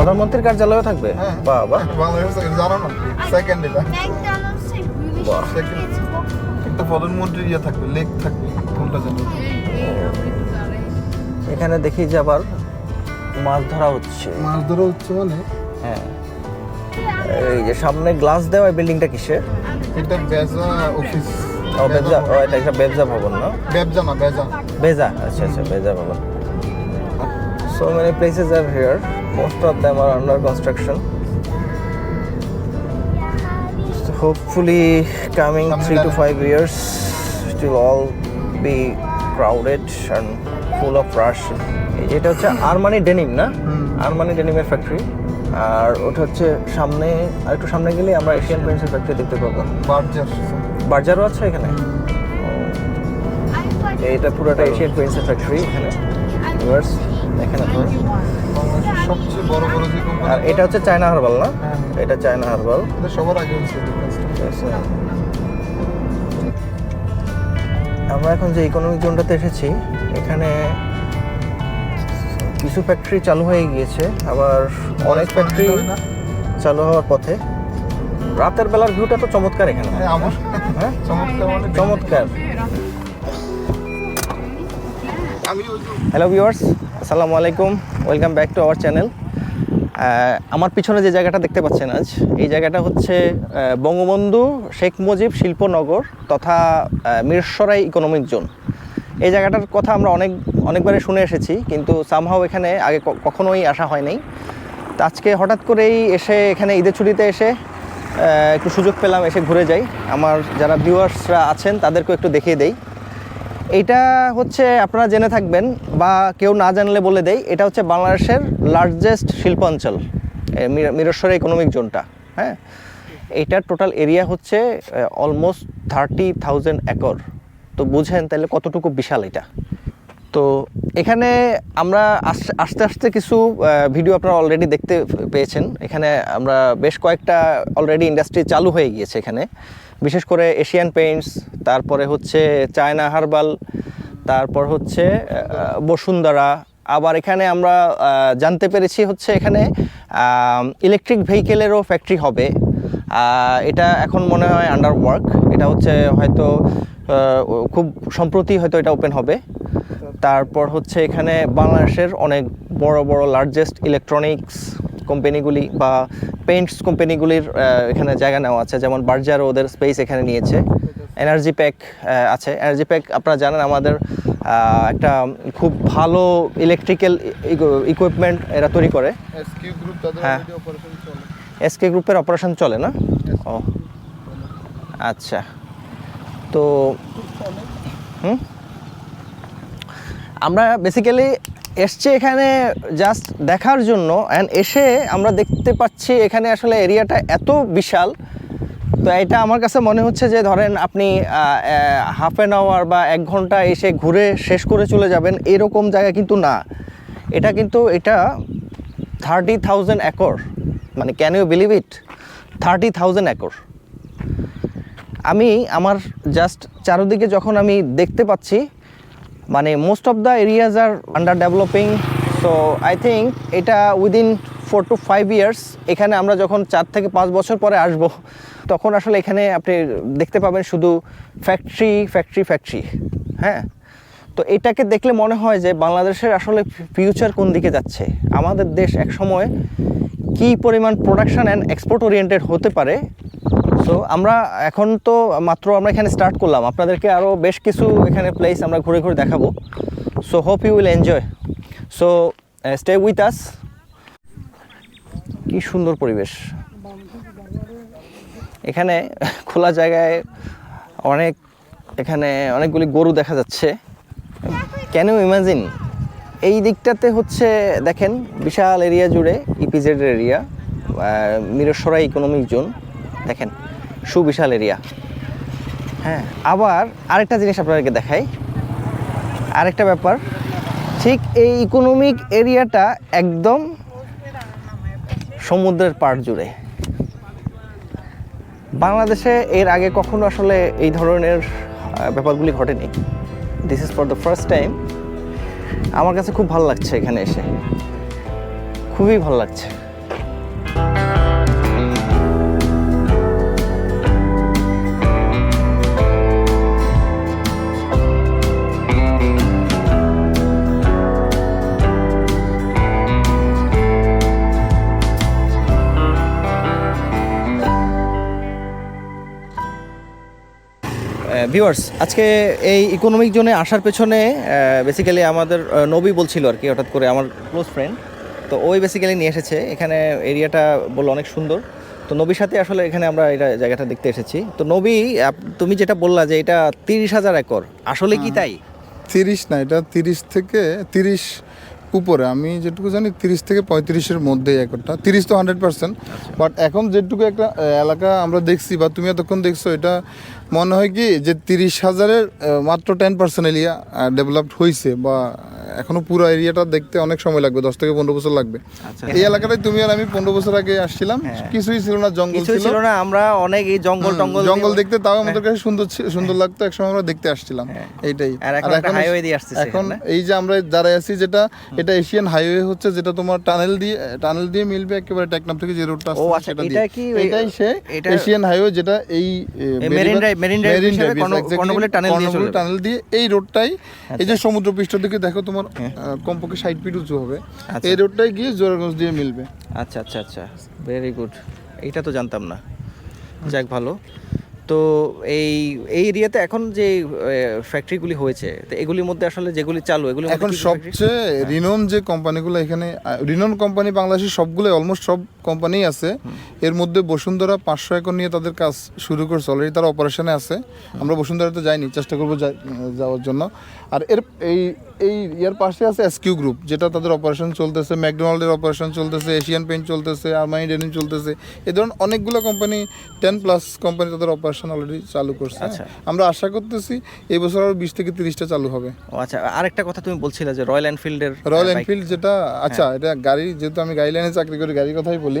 প্রধানমন্ত্রীর কার্যালয়ও থাকবে হ্যাঁ বাবা সেকেন্ড এটা. একটা ইয়ে থাকবে লেক থাকবে কোনটা জানো এখানে দেখি যে আবার মাছ ধরা হচ্ছে মাছ ধরা হচ্ছে মানে হ্যাঁ এই যে সামনে গ্লাস দেওয়া বিল্ডিংটা কিসের এটা বেজা অফিস ও বেবজা ও এটা একটা বেবজা ভবন না বেবজা না বেজা বেজা আচ্ছা আচ্ছা বেজা ভবন so many places are here most of them are under construction. So hopefully coming three to five years it will all be crowded and full of rush. এটা হচ্ছে আরমানি ডেনিম না? আরমানি ডেনিমের factory আর ওটা হচ্ছে সামনে আর একটু সামনে গেলে আমরা এশিয়ান পেন্টসের ফ্যাক্টরি দেখতে পাবো। বার্জার বার্জারও আছে এখানে? এইটা পুরোটা এশিয়ান পেন্টসের ফ্যাক্টরি এখানে। দেখেন আপনারা সবচেয়ে বড় বড় যে কোম্পানি আর এটা হচ্ছে চায়না হারবাল না? হ্যাঁ। এটা চায়না হারবাল এটা সবার আগে হচ্ছে আছে আমরা এখন যে ইকোনমিক জোনটাতে এসেছি এখানে কিছু ফ্যাক্টরি চালু হয়ে গিয়েছে। আবার অনেক ফ্যাক্টরি চালু হওয়ার পথে। রাতের বেলার ভিউটা তো চমৎকার এখানে। হ্যাঁ চমৎকার মানে চমৎকার। যে হ্যালো ভিউয়ার্স আসসালামু আলাইকুম। Welcome back to our channel আমার পিছনে যে জায়গাটা দেখতে পাচ্ছেন আজ, এই জায়গাটা হচ্ছে বঙ্গবন্ধু শেখ মুজিব শিল্পনগর তথা মিরসরাই ইকোনমিক জোন এই জায়গাটার কথা আমরা অনেক অনেকবারই শুনে এসেছি, কিন্তু সামহাও এখানে আগে কখনোই আসা হয়নি তো আজকে হঠাৎ করেই এসে, এখানে ঈদের ছুটিতে এসে একটু সুযোগ পেলাম, এসে ঘুরে যাই। আমার যারা ভিউয়ার্সরা আছেন, তাদেরকেও একটু দেখিয়ে দেই। এইটা হচ্ছে আপনারা জেনে থাকবেন বা কেউ না জানলে বলে দেই, এটা হচ্ছে বাংলাদেশের লার্জেস্ট শিল্পাঞ্চল মিরস্বর মির- ইকোনমিক জোনটা হ্যাঁ? এটার টোটাল এরিয়া হচ্ছে অলমোস্ট থার্টি থাউজেন্ড একর তো বুঝেন তাহলে কতটুকু বিশাল এটা? তো এখানে আমরা আস- আস্তে আস্তে কিছু ভিডিও আপনারা অলরেডি দেখতে পেয়েছেন। এখানে আমরা বেশ কয়েকটা অলরেডি ইন্ডাস্ট্রি চালু হয়ে গিয়েছে এখানে। বিশেষ করে এশিয়ান পেইন্টস তারপরে হচ্ছে চায়না হার্বাল তারপর হচ্ছে বসুন্ধরা। আবার এখানে আমরা জানতে পেরেছি হচ্ছে এখানে ইলেকট্রিক ভেহিকেলেরও ফ্যাক্টরি হবে। এটা এখন মনে হয় আন্ডার ওয়ার্ক এটা হচ্ছে হয়তো খুব সম্প্রতি হয়তো এটা ওপেন হবে। তারপর হচ্ছে এখানে বাংলাদেশের অনেক বড় বড় লার্জেস্ট ইলেকট্রনিক্স কোম্পানিগুলি বা পেইন্টস কোম্পানিগুলির এখানে জায়গা নেওয়া আছে। যেমন বার্জার ওদের স্পেস এখানে নিয়েছে। এনার্জি প্যাক আছে। এনার্জি প্যাক আপনারা জানেন আমাদের একটা খুব ভালো ইলেকট্রিক্যাল ইকুইপমেন্ট এরা তৈরি করে। হ্যাঁ। এসকে গ্রুপের অপারেশন চলে না? ও। আচ্ছা। তো হুম? আমরা বেসিক্যালি এসছি এখানে জাস্ট দেখার জন্য অ্যান্ড এসে আমরা দেখতে পাচ্ছি এখানে আসলে এরিয়াটা এত বিশাল। তো এটা আমার কাছে মনে হচ্ছে যে ধরেন আপনি হাফ অ্যান আওয়ার বা এক ঘণ্টা এসে ঘুরে শেষ করে চলে যাবেন, এরকম জায়গা কিন্তু না। এটা কিন্তু এটা থার্টি থাউজেন্ড একর মানে can you believe it thirty thousand acre আমি আমার জাস্ট চারদিকে যখন আমি দেখতে পাচ্ছি মানে most of the areas are under developing so I think এটা within four to five years এখানে আমরা যখন চার থেকে পাঁচ বছর পরে আসব, তখন আসলে এখানে আপনি দেখতে পাবেন শুধু ফ্যাক্টরি ফ্যাক্টরি ফ্যাক্টরি হ্যাঁ? তো এটাকে দেখলে মনে হয় যে বাংলাদেশের আসলে ফিউচার কোন দিকে যাচ্ছে? আমাদের দেশ এক সময় কী পরিমাণ প্রোডাকশান অ্যান্ড এক্সপোর্ট ওরিয়েন্টেড হতে পারে সো আমরা এখন তো মাত্র আমরা এখানে স্টার্ট করলাম। আপনাদেরকে আরও বেশ কিছু এখানে প্লেস আমরা ঘুরে ঘুরে দেখাবো। So hope you will enjoy so stay with us কি সুন্দর পরিবেশ। এখানে খোলা জায়গায় অনেক, এখানে অনেকগুলি গরু দেখা যাচ্ছে। কেন ইমাজিন এই দিকটাতে হচ্ছে, দেখেন, বিশাল এরিয়া জুড়ে EPZ area Mirsarai economic zone দেখেন সুবিশাল এরিয়া। হ্যাঁ আবার আরেকটা জিনিস আপনাদেরকে দেখাই। আরেকটা ব্যাপার, ঠিক এই ইকোনমিক এরিয়াটা একদম সমুদ্রের পাড় জুড়ে। বাংলাদেশে এর আগে কখনো আসলে এই ধরনের ব্যাপারগুলি ঘটেনি। This is for the first time আমার কাছে খুব ভালো লাগছে এখানে এসে। খুবই ভালো লাগছে। ভিউয়ার্স আজকে এই ইকোনমিক জোনে আসার পেছনে বেসিক্যালি আমাদের নবী বলছিল আর কি হঠাৎ করে আমার ক্লোজ ফ্রেন্ড তো ওই বেসিক্যালি নিয়ে এসেছে। এখানে এরিয়াটা বলল অনেক সুন্দর। তো নবীর সাথে আসলে এখানে আমরা এটা জায়গাটা দেখতে এসেছি। তো নবী তুমি যেটা বললা যে এটা তিরিশ হাজার একর আসলে কি তাই? তিরিশ না এটা তিরিশ থেকে তিরিশ উপরে আমি যেটুকু জানি তিরিশ থেকে পঁয়ত্রিশের মধ্যেই একটা তিরিশ তো হান্ড্রেড পার্সেন্ট বাট এখন যেটুকু একটা এলাকা আমরা দেখছি বা তুমি এতক্ষণ দেখছ এটা মনে হয় কি যে তিরিশ হাজারের মাত্র টেন পার্সেন্ট এরিয়া ডেভেলপড হয়েছে বা এখনও পুরো এরিয়াটা দেখতে অনেক সময় লাগবে দশ থেকে পনেরো বছর লাগবে। আচ্ছা। এই এলাকাটাই তুমি আর আমি পনেরো বছর আগে আসছিলাম কিছুই ছিল না জঙ্গল ছিল। না আমরা অনেক এই জঙ্গল টঙ্গল জঙ্গল দেখতে তাও আমাদের কাছে সুন্দর সুন্দর লাগতো একসময় আমরা দেখতে আসছিলাম এইটাই। আর এখন এখন। এই যে আমরা দাঁড়ায় আছি যেটা এটা এশিয়ান হাইওয়ে হচ্ছে যেটা তোমার টানেল দিয়ে টানেল দিয়ে মিলবে একেবারে টেকনাফ থেকে যে রোডটা ও, আচ্ছা, এটা কি এটাই সে এশিয়ান হাইওয়ে যেটা এই Marine Drive হিসেবে কর্ণ- কর্ণফুলী tunnel দিয়ে চলে টানেল দিয়ে এই রোডটাই এই যে আচ্ছা। সমুদ্র পৃষ্ঠ দিকে দেখো তোমার কমপক্ষে ষাট ফিট উঁচু হবে। আচ্ছা। এই রোডটাই গিয়ে জোরারগঞ্জ দিয়ে মিলবে। আচ্ছা আচ্ছা আচ্ছা। ভেরি গুড এটা তো জানতাম না। যাক ভালো। তো এই এই এরিয়াতে এখন যে ফ্যাক্টরিগুলি হয়েছে তো এগুলির মধ্যে আসলে যেগুলি চালু এগুলি এখন সবচেয়ে রিনন যে কোম্পানিগুলো এখানে রিনন কোম্পানি বাংলাদেশের সবগুলো অলমোস্ট সব কোম্পানিই আছে। এর মধ্যে বসুন্ধরা পাঁচশো একর নিয়ে তাদের কাজ শুরু করছে। অলরেডি তারা অপারেশনে আছে। আমরা বসুন্ধরাতে যাইনি চেষ্টা করব যাওয়ার জন্য। আর এর এই এই ইয়ার পাশে আছে এসকিউ গ্রুপ যেটা তাদের অপারেশন চলতেছে। ম্যাকডোনাল্ডের অপারেশন চলতেছে এশিয়ান পেইন্ট চলতেছে আরমানি ডেনিম চলতেছে। এ ধরনের অনেকগুলো কোম্পানি টেন প্লাস কোম্পানি তাদের অপারেশন অলরেডি চালু করছে। আচ্ছা। আমরা আশা করতেছি এই বছর আরও বিশ থেকে তিরিশটা চালু হবে। ও আচ্ছা আরেকটা কথা তুমি বলছিলে যে রয়্যাল এনফিল্ডের রয়্যাল এনফিল্ড যেটা আচ্ছা এটা গাড়ি যেহেতু আমি গাড়ি লাইনে চাকরি করি গাড়ির কথাই বলি।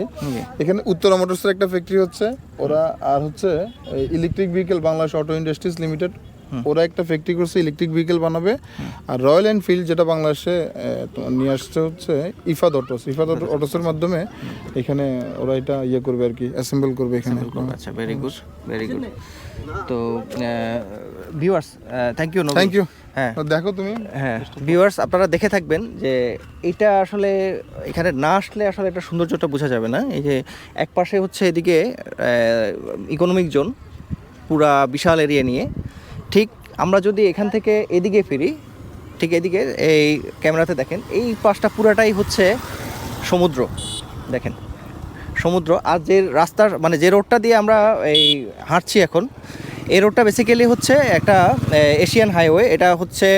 এখানে উত্তরা মোটরসের একটা ফ্যাক্টরি হচ্ছে। ওরা আর হচ্ছে electric vehicle Bangladesh auto industries limited ওরা একটা ফ্যাক্টরি করছে ইলেকট্রিক ভেহিকেল বানাবে। আর রয়্যাল এনফিল্ড যেটা বাংলাদেশে নিয়ে আসছে হচ্ছে ইফাদ অটোস ইফাদ অটোসের মাধ্যমে এখানে ওরা এটা ইয়ে করবে আর কি অ্যাসেম্বল করবে এখানে। আচ্ছা ভেরি গুড ভেরি গুড তো viewers thank you thank you হ্যাঁ। দেখো তুমি। হ্যাঁ। ভিউয়ার্স আপনারা দেখে থাকবেন যে এটা আসলে এখানে না আসলে আসলে এটা সৌন্দর্যটা বোঝা যাবে না। এই যে এক পাশে হচ্ছে এদিকে ইকোনমিক জোন পুরা বিশাল এরিয়া নিয়ে। ঠিক আমরা যদি এখান থেকে এদিকে ফিরি ঠিক এদিকে এই ক্যামেরাতে দেখেন এই পাশটা পুরাটাই হচ্ছে সমুদ্র। দেখেন সমুদ্র। আর যে রাস্তার মানে যে রোডটা দিয়ে আমরা এই হাঁটছি এখন এই রোডটা বেসিক্যালি হচ্ছে একটা এশিয়ান হাইওয়ে এটা হচ্ছে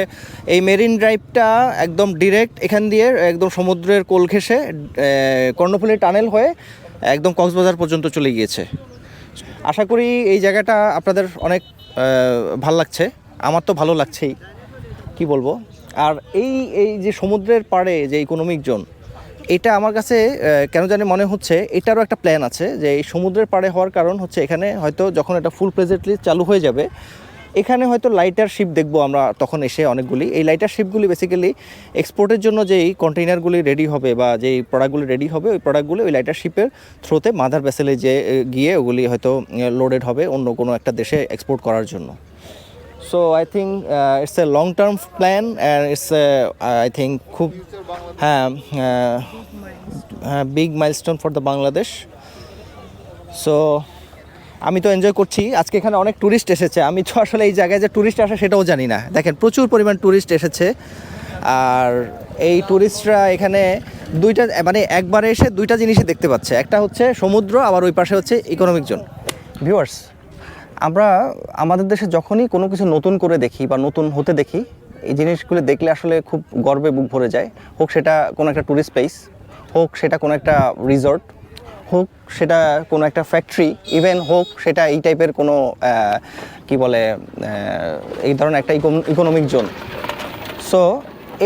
এই মেরিন ড্রাইভটা একদম ডিরেক্ট এখান দিয়ে একদম সমুদ্রের কোল আহ, কর্ণফুলী টানেল হয়ে একদম কক্সবাজার পর্যন্ত চলে গিয়েছে। আশা করি এই জায়গাটা আপনাদের অনেক ভালো লাগছে। আমার তো ভালো লাগছেই। কি বলব? আর এই এই যে সমুদ্রের পাড়ে যে ইকোনমিক জোন এটা আমার কাছে কেন জানি মনে হচ্ছে এটারও একটা প্ল্যান আছে যে এই সমুদ্রের পাড়ে হওয়ার কারণ হচ্ছে এখানে হয়তো যখন এটা ফুল প্রেজেন্টলি চালু হয়ে যাবে, এখানে হয়তো লাইটার শিপ দেখব আমরা তখন এসে অনেকগুলি। এই লাইটার শিপগুলি বেসিক্যালি এক্সপোর্টের জন্য যেই কন্টেইনারগুলি রেডি হবে বা যেই প্রোডাক্টগুলি রেডি হবে, ওই প্রোডাক্টগুলি ওই লাইটার শিপের থ্রোতে মাদার ভেসেলে যে গিয়ে ওগুলি হয়তো লোডেড হবে অন্য কোনো একটা দেশে এক্সপোর্ট করার জন্য। So I think it's a long term plan and it's I think খুব হ্যাঁ big milestone for the Bangladesh so আমি তো এনজয় করছি। আজকে এখানে অনেক ট্যুরিস্ট এসেছে। আমি তো আসলে এই জায়গায় যে ট্যুরিস্ট আসে সেটাও জানি না। দেখেন, প্রচুর পরিমাণ ট্যুরিস্ট এসেছে। আর এই ট্যুরিস্টরা এখানে দুইটা মানে একবারে এসে দুইটা জিনিসই দেখতে পাচ্ছে। একটা হচ্ছে সমুদ্র, আবার ওই পাশে হচ্ছে ইকোনমিক জোন ভিউয়ার্স আমরা আমাদের দেশে যখনই কোনো কিছু নতুন করে দেখি বা নতুন হতে দেখি, এই জিনিসগুলো দেখলে আসলে খুব গর্বে বুক ভরে যায়। হোক সেটা কোনো একটা ট্যুরিস্ট প্লেস হোক সেটা কোনো একটা রিসর্ট হোক সেটা কোনো একটা ফ্যাক্টরি ইভেন হোক সেটা এই টাইপের কোনো কি বলে এই ধরনের একটা ইকোনমিক জোন সো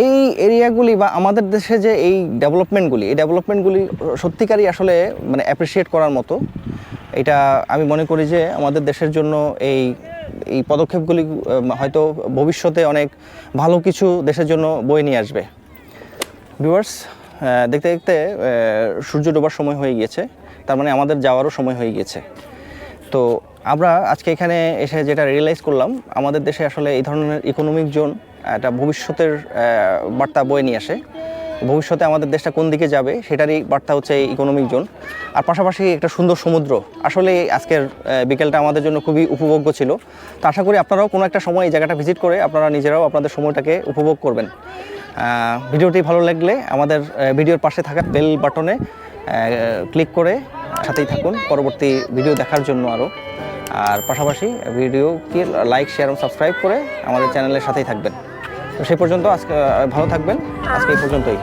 এই এরিয়াগুলি বা আমাদের দেশে যে এই ডেভেলপমেন্টগুলি এই ডেভেলপমেন্টগুলি সত্যিকারই আসলে মানে অ্যাপ্রিসিয়েট করার মতো। এটা আমি মনে করি যে আমাদের দেশের জন্য এই এই পদক্ষেপগুলি হয়তো ভবিষ্যতে অনেক ভালো কিছু দেশের জন্য বয়ে নিয়ে আসবে। ভিউয়ার্স দেখতে দেখতে সূর্য ডোবার সময় হয়ে গিয়েছে। তার মানে আমাদের যাওয়ারও সময় হয়ে গিয়েছে। তো আমরা আজকে এখানে এসে যেটা রিয়েলাইজ করলাম, আমাদের দেশে আসলে এই ধরনের ইকোনমিক জোন একটা ভবিষ্যতের বার্তা বয়ে নিয়ে আসে। ভবিষ্যতে আমাদের দেশটা কোন দিকে যাবে সেটারই বার্তা হচ্ছে ইকোনমিক জোন আর পাশাপাশি একটা সুন্দর সমুদ্র। আসলে আজকের বিকেলটা আমাদের জন্য খুবই উপভোগ্য ছিল। তো আশা করি আপনারাও কোনো একটা সময় এই জায়গাটা ভিজিট করে আপনারা নিজেরাও আপনাদের সময়টাকে উপভোগ করবেন। ভিডিওটি ভালো লাগলে আমাদের ভিডিওর পাশে থাকা বেল বাটনে ক্লিক করে সাথেই থাকুন। পরবর্তী ভিডিও দেখার জন্য আরও। আর পাশাপাশি ভিডিওকে লাইক, শেয়ার এবং সাবস্ক্রাইব করে আমাদের চ্যানেলের সাথেই থাকবেন। তো সেই পর্যন্ত আজকে ভালো থাকবেন। আজকে এই পর্যন্তই।